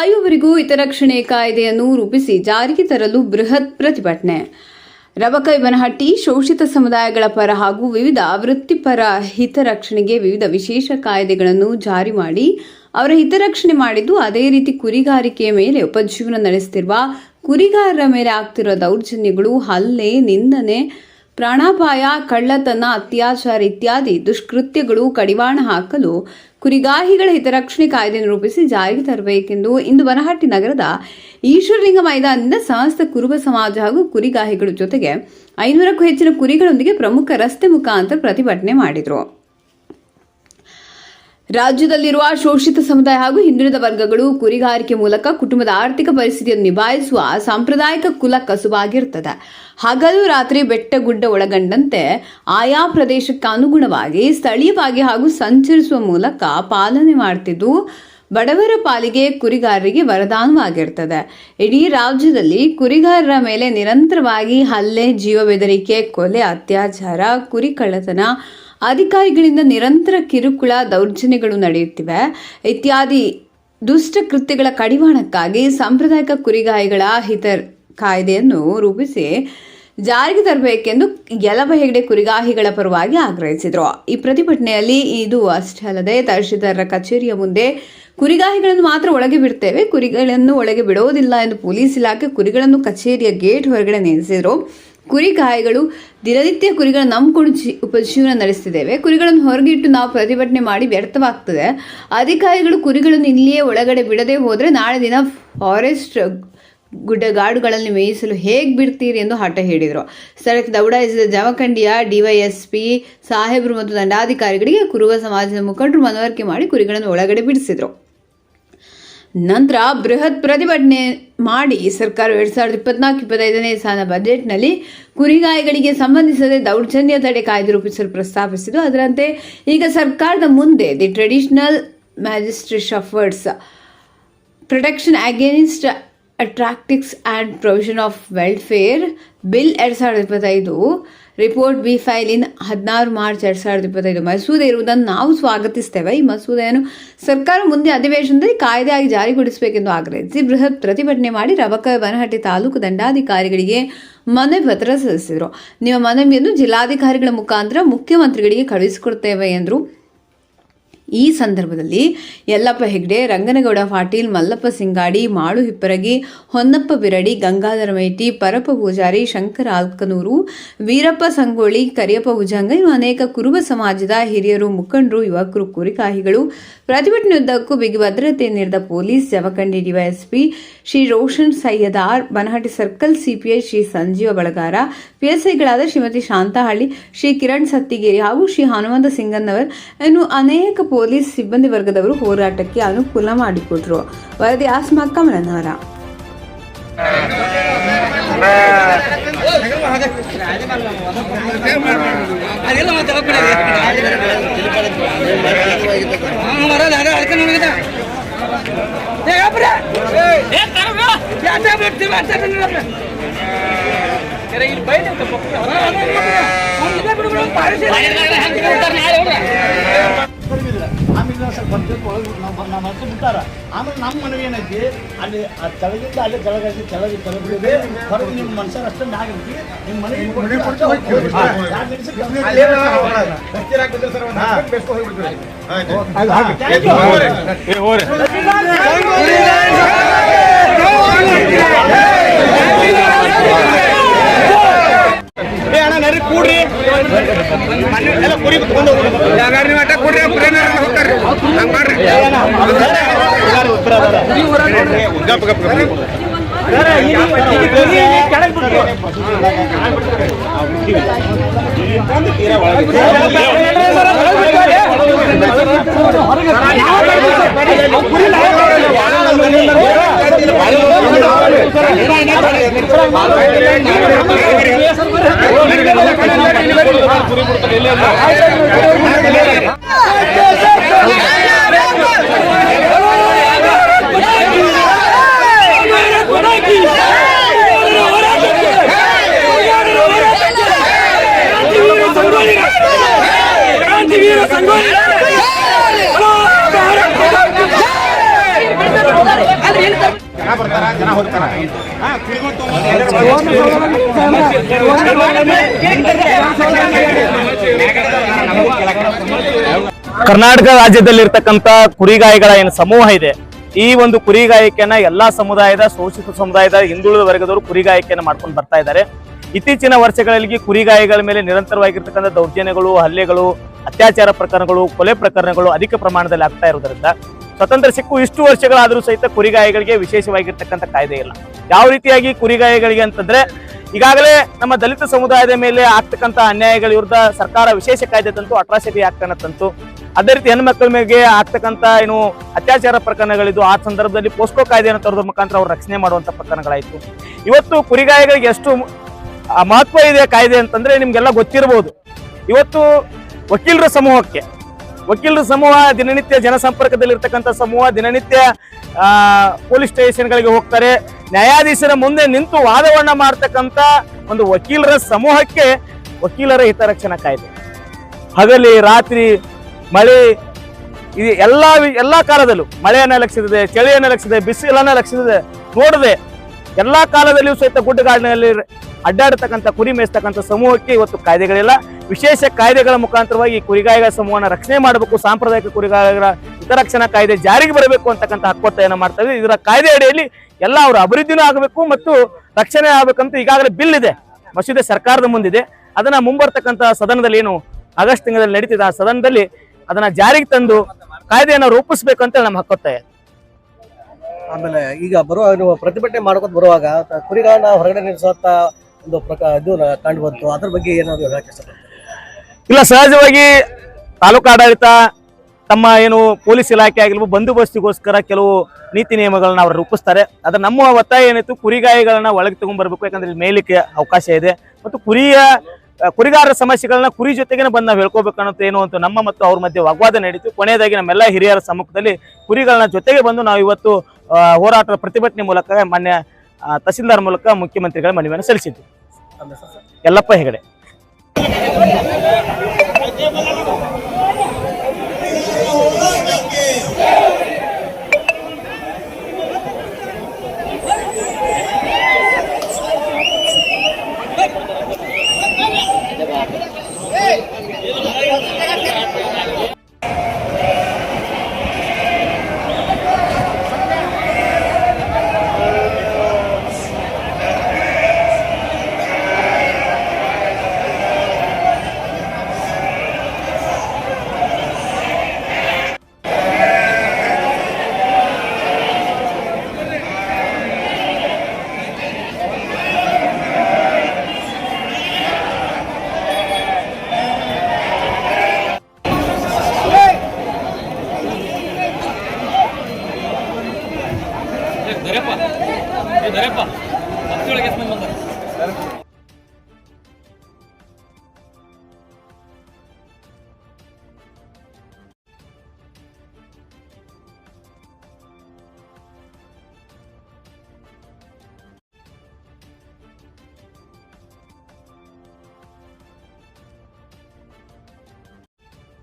ಸಾಯುವವರೆಗೂ ಹಿತರಕ್ಷಣೆ ಕಾಯ್ದೆಯನ್ನು ರೂಪಿಸಿ ಜಾರಿಗೆ ತರಲು ಬೃಹತ್ ಪ್ರತಿಭಟನೆ. ರವಕೈವನಹಟ್ಟಿ ಶೋಷಿತ ಸಮುದಾಯಗಳ ಪರ ಹಾಗೂ ವಿವಿಧ ವೃತ್ತಿಪರ ಹಿತರಕ್ಷಣೆಗೆ ವಿವಿಧ ವಿಶೇಷ ಕಾಯ್ದೆಗಳನ್ನು ಜಾರಿ ಮಾಡಿ, ಅವರ ಹಿತರಕ್ಷಣೆ ಮಾಡಿದ್ದು ಅದೇ ರೀತಿ ಕುರಿಗಾರಿಕೆಯ ಮೇಲೆ ಉಪಜೀವನ ನಡೆಸುತ್ತಿರುವ ಕುರಿಗಾರರ ಮೇಲೆ ಆಗ್ತಿರುವ ದೌರ್ಜನ್ಯಗಳು, ಹಲ್ಲೆ, ನಿಂದನೆ, ಪ್ರಾಣಾಪಾಯ, ಕಳ್ಳತನ, ಅತ್ಯಾಚಾರ ಇತ್ಯಾದಿ ದುಷ್ಕೃತ್ಯಗಳು ಕಡಿವಾಣ ಹಾಕಲು ಕುರಿಗಾಹಿಗಳ ಹಿತರಕ್ಷಣೆ ಕಾಯ್ದೆಯನ್ನು ರೂಪಿಸಿ ಜಾರಿಗೆ ತರಬೇಕೆಂದು ಇಂದು ಬನಹಟ್ಟಿ ನಗರದ ಈಶ್ವರಲಿಂಗ ಮೈದಾನದಿಂದ ಸಮಸ್ತ ಕುರುಬ ಸಮಾಜ ಹಾಗೂ ಕುರಿಗಾಹಿಗಳ ಜೊತೆಗೆ ಐನೂರಕ್ಕೂ ಹೆಚ್ಚಿನ ಕುರಿಗಳೊಂದಿಗೆ ಪ್ರಮುಖ ರಸ್ತೆ ಮುಖಾಂತರ ಪ್ರತಿಭಟನೆ ಮಾಡಿದರು. ರಾಜ್ಯದಲ್ಲಿರುವ ಶೋಷಿತ ಸಮುದಾಯ ಹಾಗೂ ಹಿಂದುಳಿದ ವರ್ಗಗಳು ಕುರಿಗಾರಿಕೆ ಮೂಲಕ ಕುಟುಂಬದ ಆರ್ಥಿಕ ಪರಿಸ್ಥಿತಿಯನ್ನು ನಿಭಾಯಿಸುವ ಸಾಂಪ್ರದಾಯಿಕ ಕುಲ ಕಸುಬಾಗಿರ್ತದೆ ಹಗಲು ರಾತ್ರಿ ಬೆಟ್ಟ ಗುಡ್ಡ ಒಳಗೊಂಡಂತೆ ಆಯಾ ಪ್ರದೇಶಕ್ಕೆ ಅನುಗುಣವಾಗಿ ಸ್ಥಳೀಯವಾಗಿ ಹಾಗೂ ಸಂಚರಿಸುವ ಮೂಲಕ ಪಾಲನೆ ಮಾಡ್ತಿದ್ದು ಬಡವರ ಪಾಲಿಗೆ ಕುರಿಗಾರರಿಗೆ ವರದಾನವಾಗಿರ್ತದೆ ಇಡೀ ರಾಜ್ಯದಲ್ಲಿ ಕುರಿಗಾರರ ಮೇಲೆ ನಿರಂತರವಾಗಿ ಹಲ್ಲೆ, ಜೀವ ಬೆದರಿಕೆ, ಕೊಲೆ, ಅತ್ಯಾಚಾರ ಕುರಿ ಕಳ್ಳತನ ಅಧಿಕಾರಿಗಳಿಂದ ನಿರಂತರ ಕಿರುಕುಳ ದೌರ್ಜನ್ಯಗಳು ನಡೆಯುತ್ತಿವೆ. ಇತ್ಯಾದಿ ದುಷ್ಟ ಕೃತ್ಯಗಳ ಕಡಿವಾಣಕ್ಕಾಗಿ ಸಾಂಪ್ರದಾಯಿಕ ಕುರಿಗಾಯಿಗಳ ಹಿತ ಕಾಯ್ದೆಯನ್ನು ರೂಪಿಸಿ ಜಾರಿಗೆ ತರಬೇಕೆಂದು ಯಲಬ ಹೆಗಡೆ ಕುರಿಗಾಹಿಗಳ ಪರವಾಗಿ ಆಗ್ರಹಿಸಿದರು. ಈ ಪ್ರತಿಭಟನೆಯಲ್ಲಿ ಇದು ಅಷ್ಟೇ ಅಲ್ಲದೆ ತಹಶೀಲ್ದಾರರ ಕಚೇರಿಯ ಮುಂದೆ ಕುರಿಗಾಹಿಗಳನ್ನು ಮಾತ್ರ ಒಳಗೆ ಬಿಡ್ತೇವೆ. ಕುರಿಗಳನ್ನು ಒಳಗೆ ಬಿಡೋದಿಲ್ಲ ಎಂದು ಪೊಲೀಸ್ ಇಲಾಖೆ ಕುರಿಗಳನ್ನು ಕಚೇರಿಯ ಗೇಟ್ ಹೊರಗಡೆ ನಿಲ್ಲಿಸಿದರು ಕುರಿಗಾಯಿಗಳು ದಿನನಿತ್ಯ ಕುರಿಗಳ ನಂಬಿಕೊಂಡು ಜೀ ಉಪಜೀವನ ನಡೆಸ್ತಿದ್ದೇವೆ. ಕುರಿಗಳನ್ನು ಹೊರಗಿಟ್ಟು ನಾವು ಪ್ರತಿಭಟನೆ ಮಾಡಿ ವ್ಯರ್ಥವಾಗ್ತದೆ. ಅಧಿಕಾರಿಗಳು ಕುರಿಗಳನ್ನು ಇಲ್ಲಿಯೇ ಒಳಗಡೆ ಬಿಡದೆ ಹೋದರೆ ನಾಳೆ ದಿನ ಫಾರೆಸ್ಟ್ ಗುಡ್ಡಗಾಡುಗಳಲ್ಲಿ ಮೇಯಿಸಲು ಹೇಗೆ ಬಿಡ್ತೀರಿ ಎಂದು ಹಠ ಹೇಳಿದರು. ಸ್ಥಳಕ್ಕೆ ದೌಡಾಯಿಸಿದ ಜಮಖಂಡಿಯ ಡಿವೈಎಸ್ಪಿ ಸಾಹೇಬರು ಮತ್ತು ದಂಡಾಧಿಕಾರಿಗಳಿಗೆ ಕುರುಬ ಸಮಾಜದ ಮುಖಂಡರು ಮನವರಿಕೆ ಮಾಡಿ ಕುರಿಗಳನ್ನು ಒಳಗಡೆ ಬಿಡಿಸಿದರು. ನಂತರ ಬೃಹತ್ ಪ್ರತಿಭಟನೆ ಮಾಡಿ ಸರ್ಕಾರ ಎರಡ್ ಸಾವಿರದ ಇಪ್ಪತ್ನಾಲ್ಕು ಇಪ್ಪತ್ತೈದನೇ ಸಾಲಿನ ಬಜೆಟ್ನಲ್ಲಿ ಕುರಿಗಾಯಿಗಳಿಗೆ ಸಂಬಂಧಿಸಿದ ದೌರ್ಜನ್ಯ ತಡೆ ಕಾಯ್ದೆ ರೂಪಿಸಲು ಪ್ರಸ್ತಾಪಿಸಿದ್ದು, ಅದರಂತೆ ಈಗ ಸರ್ಕಾರದ ಮುಂದೆ the traditional magistrate of words protection against atrocities and provision of welfare, bill ಎರಡು ಸಾವಿರದ ಇಪ್ಪತ್ತೈದು, ರಿಪೋರ್ಟ್ ಬಿ ಫೈಲ್ ಇನ್ ಹದಿನಾರು ಮಾರ್ಚ್ ಎರಡು ಸಾವಿರದ ಇಪ್ಪತ್ತೈದು. ಮಸೂದೆ ಇರುವುದನ್ನು ನಾವು ಸ್ವಾಗತಿಸ್ತೇವೆ. ಈ ಮಸೂದೆಯನ್ನು ಸರ್ಕಾರ ಮುಂದೆ ಅಧಿವೇಶನದಲ್ಲಿ ಕಾಯ್ದೆಯಾಗಿ ಜಾರಿಗೊಳಿಸಬೇಕೆಂದು ಆಗ್ರಹಿಸಿ ಬೃಹತ್ ಪ್ರತಿಭಟನೆ ಮಾಡಿ ರಬಕ ಬನಹಟ್ಟಿ ತಾಲೂಕು ದಂಡಾಧಿಕಾರಿಗಳಿಗೆ ಮನವಿ ಪತ್ರ ಸಲ್ಲಿಸಿದರು. ನಿಮ್ಮ ಮನವಿಯನ್ನು ಜಿಲ್ಲಾಧಿಕಾರಿಗಳ ಮುಖಾಂತರ ಮುಖ್ಯಮಂತ್ರಿಗಳಿಗೆ ಕಳುಹಿಸಿಕೊಡ್ತೇವೆ ಎಂದರು. ಈ ಸಂದರ್ಭದಲ್ಲಿ ಯಲ್ಲಪ್ಪ ಹೆಗ್ಡೆ, ರಂಗನಗೌಡ ಪಾಟೀಲ್, ಮಲ್ಲಪ್ಪ ಸಿಂಗಾಡಿ, ಮಾಳು ಹಿಪ್ಪರಗಿ, ಹೊನ್ನಪ್ಪ ಬಿರಡಿ, ಗಂಗಾಧರ ಮೈಟಿ ಪರಪ ಪೂಜಾರಿ, ಶಂಕರ ಆಲ್ಕನೂರು, ವೀರಪ್ಪ ಸಂಗೋಳಿ ಕರಿಯಪ್ಪ ಭುಜಂಗ ಇನ್ನು ಅನೇಕ ಕುರುಬ ಸಮಾಜದ ಹಿರಿಯರು, ಮುಖಂಡರು, ಯುವಕರು, ಕುರಿಕಾಹಿಗಳು. ಪ್ರತಿಭಟನೆಯುದ್ದಕ್ಕೂ ಬಿಗಿ ಭದ್ರತೆ ನೀಡಿದ police Jamkhandi DySP Shri Roshan Saiyadar Banahatti circle CPI Shri Sanjeev Balagar, ಪಿಎಸ್ಐಗಳಾದ Shrimati Shantahalli, Shri Kiran Sattigeri ಹಾಗೂ ಶ್ರೀ ಹನುಮಂತ ಸಿಂಗನ್ನವರ್ ಇನ್ನು ಅನೇಕ ಪೊಲೀಸ್ ಸಿಬ್ಬಂದಿ ವರ್ಗದವರು ಹೋರಾಟಕ್ಕೆ ಅನುಕೂಲ ಮಾಡಿಕೊಟ್ರು. ವರದಿ ಆಸ್ಮಾ ಕಮಲನವರ. ಬೈದ ಸ್ವಲ್ಪ ಬರ್ಬೇಕು ಒಳಗೆ ನಾವು ನಮ್ಮ ಹತ್ರ ಬಿಟ್ಟಾರ. ಆಮೇಲೆ ನಮ್ಮ ಮನೆಗೆ ಏನೈತಿ? ಅಲ್ಲಿ ಆ ತಳಗಿಂದ ಅಲ್ಲಿ ತೆಳಗಾಗಿ ತಳಗಿ ತೆಳಗಿದೆ ಹೊರಗೆ ನಿಮ್ಮ ಮನುಷ್ಯರು ಅಷ್ಟೇ ಆಗಿರ್ತಿ. ನಿಮ್ಮ ಮನೆಗೆ ಅಣ್ಣ ನರಿ ಕೂಡ್ರಿ ಎಲ್ಲ ಕುರಿ ಕುತ್ಕೊಂಡು ಹೋಗ್ರಿ ಮಟ್ಟ ಕೂಡ್ರಿ ಕುರಿ ಹೋಗ್ತಾರ್ರಿ ಹಂಗ್ ಮಾಡ್ರಿ ಗಪ್ ಗಪ್ ಗಪ್ ಕ್ರಾಂತಿವೀರ ¡Sangolia! ಜನ ಬರ್ತಾರ ಜನ ಹೋಗ್ತಾರ ಕರ್ನಾಟಕ ರಾಜ್ಯದಲ್ಲಿರ್ತಕ್ಕಂಥ ಕುರಿಗಾಯಿಗಳ ಏನು ಸಮೂಹ ಇದೆ ಈ ಒಂದು ಕುರಿಗಾಯಿಕೆಯನ್ನ ಎಲ್ಲಾ ಸಮುದಾಯದ ಶೋಷಿತ ಸಮುದಾಯದ ಹಿಂದುಳಿದ ವರ್ಗದವರು ಕುರಿಗಾಯಿಕೆಯನ್ನು ಮಾಡ್ಕೊಂಡು ಬರ್ತಾ ಇದ್ದಾರೆ ಇತ್ತೀಚಿನ ವರ್ಷಗಳಲ್ಲಿ ಕುರಿಗಾಯಿಗಳ ಮೇಲೆ ನಿರಂತರವಾಗಿರ್ತಕ್ಕಂಥ ದೌರ್ಜನ್ಯಗಳು ಹಲ್ಲೆಗಳು ಅತ್ಯಾಚಾರ ಪ್ರಕರಣಗಳು ಕೊಲೆ ಪ್ರಕರಣಗಳು ಅಧಿಕ ಪ್ರಮಾಣದಲ್ಲಿ ಆಗ್ತಾ ಇರೋದ್ರಿಂದ ಸ್ವತಂತ್ರ ಸಿಕ್ಕು ಇಷ್ಟು ವರ್ಷಗಳಾದರೂ ಸಹಿತ ಕುರಿಗಾಯಿಗಳಿಗೆ ವಿಶೇಷವಾಗಿರ್ತಕ್ಕಂಥ ಕಾಯ್ದೆ ಇಲ್ಲ. ಯಾವ ರೀತಿಯಾಗಿ ಕುರಿಗಾಯಿಗಳಿಗೆ ಅಂತಂದ್ರೆ, ಈಗಾಗಲೇ ನಮ್ಮ ದಲಿತ ಸಮುದಾಯದ ಮೇಲೆ ಆಗ್ತಕ್ಕಂಥ ಅನ್ಯಾಯಗಳ ವಿರುದ್ಧ ಸರ್ಕಾರ ವಿಶೇಷ ಕಾಯ್ದೆ ತಂತು, ಅಟ್ರಾಸಿಟಿ ಆಕ್ಟ್ ತಂತು. ಅದೇ ರೀತಿ ಹೆಣ್ಮಕ್ಳ ಮೇಲೆ ಆಗ್ತಕ್ಕಂಥ ಏನು ಅತ್ಯಾಚಾರ ಪ್ರಕರಣಗಳಿದ್ದು, ಆ ಸಂದರ್ಭದಲ್ಲಿ ಪೋಸ್ಕೋ ಕಾಯ್ದೆಯನ್ನು ತರೋದ್ರ ಮುಖಾಂತರ ಅವ್ರು ರಕ್ಷಣೆ ಮಾಡುವಂತ ಪ್ರಕರಣಗಳಾಯಿತು. ಇವತ್ತು ಕುರಿಗಾಯಿಗಳಿಗೆ ಎಷ್ಟು ಮಹತ್ವ ಇದೆ ಕಾಯ್ದೆ ಅಂತಂದ್ರೆ ನಿಮ್ಗೆಲ್ಲ ಗೊತ್ತಿರಬಹುದು ಇವತ್ತು ವಕೀಲರ ಸಮೂಹಕ್ಕೆ ವಕೀಲರ ಸಮೂಹ ದಿನನಿತ್ಯ ಜನಸಂಪರ್ಕದಲ್ಲಿರ್ತಕ್ಕಂಥ ಸಮೂಹ ದಿನನಿತ್ಯ ಪೊಲೀಸ್ ಸ್ಟೇಷನ್ಗಳಿಗೆ ಹೋಗ್ತಾರೆ. ನ್ಯಾಯಾಧೀಶರ ಮುಂದೆ ನಿಂತು ವಾದವನ್ನ ಮಾಡ್ತಕ್ಕಂಥ ಒಂದು ವಕೀಲರ ಸಮೂಹಕ್ಕೆ ವಕೀಲರ ಹಿತರಕ್ಷಣಾ ಕಾಯ್ದೆ. ಹಗಲಿ, ರಾತ್ರಿ, ಮಳೆ ಇದು ಎಲ್ಲಾ ಎಲ್ಲಾ ಕಾಲದಲ್ಲೂ ಮಳೆಯನ್ನ ಲಕ್ಷಿಸಿದೆ, ಚಳಿಯನ್ನ ಲಕ್ಷಿಸಿದೆ, ಬಿಸಿಲನ್ನ ಲಕ್ಷಿಸಿದೆ, ನೋಡದೆ ಎಲ್ಲಾ ಕಾಲದಲ್ಲಿಯೂ ಸಹಿತ ಗುಡ್ಡಗಾಡಿನಲ್ಲಿ ಅಡ್ಡಾಡತಕ್ಕಂಥ, ಕುರಿ ಮೇಯಿಸ್ತಕ್ಕಂಥ ಸಮೂಹಕ್ಕೆ ಇವತ್ತು ಕಾಯ್ದೆಗಳಿಲ್ಲ. ವಿಶೇಷ ಕಾಯ್ದೆಗಳ ಮುಖಾಂತರವಾಗಿ ಕುರಿಗಾಯಿಗಳ ಸಮೂಹನ ರಕ್ಷಣೆ ಮಾಡಬೇಕು, ಸಾಂಪ್ರದಾಯಿಕ ಕುರಿಗಾಯಿಗಳ ಹಿತರಕ್ಷಣಾ ಕಾಯ್ದೆ ಜಾರಿಗೆ ಬರಬೇಕು ಅಂತಕ್ಕಂಥ ಹಕ್ಕೊತ್ತಾಯನ ಮಾಡ್ತೇವೆ ಇದರ ಕಾಯ್ದೆ ಅಡಿಯಲ್ಲಿ ಎಲ್ಲ ಅವರ ಅಭಿವೃದ್ಧಿನೂ ಆಗಬೇಕು ಮತ್ತು ರಕ್ಷಣೆ ಆಗಬೇಕಂತ ಈಗಾಗಲೇ ಬಿಲ್ ಇದೆ. ಮಸೂದೆ ಸರ್ಕಾರದ ಮುಂದಿದೆ. ಅದನ್ನ ಮುಂಬರ್ತಕ್ಕಂಥ ಸದನದಲ್ಲಿ ಏನು ಆಗಸ್ಟ್ ತಿಂಗಳಲ್ಲಿ ನಡೀತಿದೆ. ಆ ಸದನದಲ್ಲಿ ಅದನ್ನ ಜಾರಿಗೆ ತಂದು ಕಾಯ್ದೆಯನ್ನು ರೂಪಿಸಬೇಕು ಅಂತ ನಮ್ಮ ಹಕ್ಕೊತ್ತಾಯ. ಆಮೇಲೆ ಈಗ ಬರುವ ನೀವು ಪ್ರತಿಭಟನೆ ಮಾಡ್ಕೊಂಡು ಬರುವಾಗ ಕುರಿಗಳನ್ನ ಹೊರಗಡೆ ನಿಲ್ಲಿಸುವಂತ ಒಂದು ಪ್ರಕಾರ ಇದು ಕಂಡು ಬಂತು. ಅದ್ರ ಬಗ್ಗೆ ಏನಾದ್ರು ಹೇಳಕ್ಕೆ ಇಷ್ಟಪಡ್ತೀರಾ? ಇಲ್ಲ ಸಹಜವಾಗಿ ತಾಲೂಕು ಆಡಳಿತ ತಮ್ಮ ಏನು ಪೊಲೀಸ್ ಇಲಾಖೆ ಆಗಿರ್ಬೋದು ಬಂದೋಬಸ್ತಿಗೋಸ್ಕರ ಕೆಲವು ನೀತಿ ನಿಯಮಗಳನ್ನ ಅವ್ರು ರೂಪಿಸ್ತಾರೆ. ಆದ್ರೆ ನಮ್ಮ ಒತ್ತಾಯ ಏನಿತ್ತು ಕುರಿಗಾಯಿಗಳನ್ನ ಒಳಗೆ ತಗೊಂಡ್ಬರ್ಬೇಕು ಯಾಕಂದ್ರೆ ಇಲ್ಲಿ ಮೇಯ್ಲಿಕ್ಕೆ ಅವಕಾಶ ಇದೆ. ಮತ್ತು ಕುರಿಯ ಕುರಿಗಾರರ ಸಮಸ್ಯೆಗಳನ್ನ ಕುರಿ ಜೊತೆಗೇನೆ ಬಂದು ನಾವು ಹೇಳ್ಕೋಬೇಕು ಅನ್ನೋದು ಏನು ಅಂತ ನಮ್ಮ ಮತ್ತು ಅವ್ರ ಮಧ್ಯೆ ವಾಗ್ವಾದ ನಡೀತು. ಕೊನೆಯದಾಗಿ ನಮ್ಮೆಲ್ಲ ಹಿರಿಯರ ಸಮ್ಮುಖದಲ್ಲಿ ಕುರಿಗಳನ್ನ ಜೊತೆಗೆ ಬಂದು ನಾವು ಇವತ್ತು ಹೋರಾಟದ ಪ್ರತಿಭಟನೆ ಮೂಲಕ ಮಾನ್ಯ ತಹಸೀಲ್ದಾರ್ ಮೂಲಕ ಮುಖ್ಯಮಂತ್ರಿಗಳ ಮನವಿಯನ್ನು ಸಲ್ಲಿಸಿದ್ವಿ. ಎಲ್ಲಪ್ಪ ಯಲ್ಲಪ್ಪ ಹೆಗಡೆ.